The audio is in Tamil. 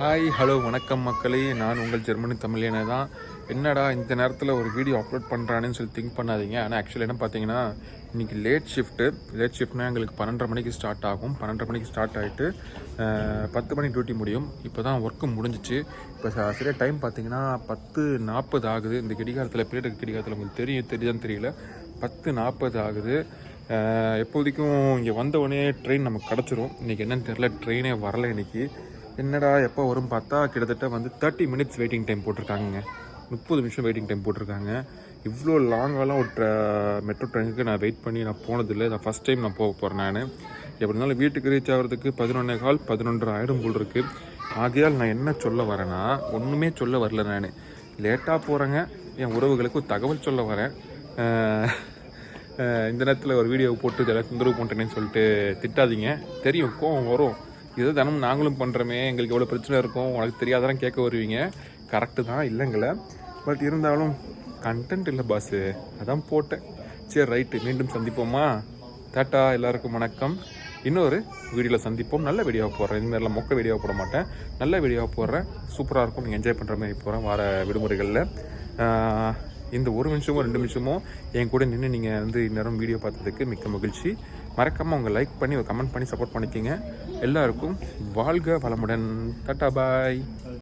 ஹாய் ஹலோ வணக்கம் மக்களே. நான் உங்கள் ஜெர்மனி தமிழியனை தான். என்னடா இந்த நேரத்தில் ஒரு வீடியோ அப்லோட் பண்ணுறானேன்னு சொல்லி திங்க் பண்ணாதீங்க. ஆனால் ஆக்சுவலி என்ன பார்த்தீங்கன்னா இன்றைக்கி லேட் ஷிஃப்ட்டு லேட் ஷிஃப்ட்னா எங்களுக்கு பன்னெண்டரை மணிக்கு ஸ்டார்ட் ஆகும். பன்னெண்டரை மணிக்கு ஸ்டார்ட் ஆகிட்டு பத்து மணி டியூட்டி முடியும். இப்போ தான் ஒர்க்கு முடிஞ்சிச்சு. இப்போ சரியாக டைம் பார்த்தீங்கன்னா பத்து நாற்பது ஆகுது. இந்த கிடிகாரத்தில் பீரியட் கிடிகாரத்தில் உங்களுக்கு தெரியும் தெரியுதான்னு தெரியல. பத்து நாற்பது ஆகுது. எப்போதைக்கும் இங்கே உடனே ட்ரெயின் நமக்கு கிடச்சிரும். இன்றைக்கி என்னென்னு தெரில ட்ரெயினே வரலை இன்னைக்கு. என்னடா எப்போ வரும் பார்த்தா கிட்டத்தட்ட வந்து தேர்ட்டி மினிட்ஸ் வெயிட்டிங் டைம் போட்டிருக்காங்க முப்பது நிமிஷம் வெயிட்டிங் டைம் போட்டிருக்காங்க. இவ்வளோ லாங்காலாம் ஒரு மெட்ரோ ட்ரெயினுக்கு நான் வெயிட் பண்ணி நான் போனதில்லை. நான் ஃபஸ்ட் டைம் நான் போக போகிறேன் நான். எப்படி இருந்தாலும் வீட்டுக்கு ரீச் ஆகிறதுக்கு பதினொன்னே கால் பதினொன்றரை ஆயிரம் போல் இருக்குது ஆகையால் நான் என்ன சொல்ல வரேன்னா ஒன்றுமே சொல்ல வரல நான். லேட்டாக போகிறேங்க என் உறவுகளுக்கு தகவல் சொல்ல வரேன். இந்த நேரத்தில் ஒரு வீடியோ போட்டு இதெல்லாம் தொந்தரவு பண்ணுறேன்னு சொல்லிட்டு திட்டாதீங்க. தெரியும் கோவம் வரும். இதை தினமும் நாங்களும் பண்ணுறோமே எங்களுக்கு எவ்வளோ பிரச்சனை இருக்கும் உனக்கு தெரியாதான் கேட்க வருவீங்க. கரெக்டு தான் இல்லைங்கள? பட் இருந்தாலும் கண்டென்ட் இல்லை பாஸு அதான் போட்டேன். சரி ரைட்டு மீண்டும் சந்திப்போமா? டாட்டா எல்லாருக்கும் வணக்கம். இன்னொரு வீடியோவில் சந்திப்போம். நல்ல வீடியோவாக போடுறேன். இந்த மாதிரிலாம் மொக்க வீடியோவாக போட மாட்டேன். நல்ல வீடியோவாக போடுறேன். சூப்பராக இருக்கும். நீங்கள் என்ஜாய் பண்ணுற மாதிரி போகிறேன் வார விடுமுறைகளில். இந்த ஒரு நிமிஷமோ ரெண்டு நிமிஷமோ என் கூட நின்று நீங்கள் வந்து இந்நேரம் வீடியோ பார்த்ததுக்கு மிக்க மகிழ்ச்சி. மறக்காமல் உங்கள் லைக் பண்ணி கமெண்ட் பண்ணி சப்போர்ட் பண்ணிக்கிங்க. எல்லாருக்கும் வாழ்க வளமுடன். டாட்டா பாய்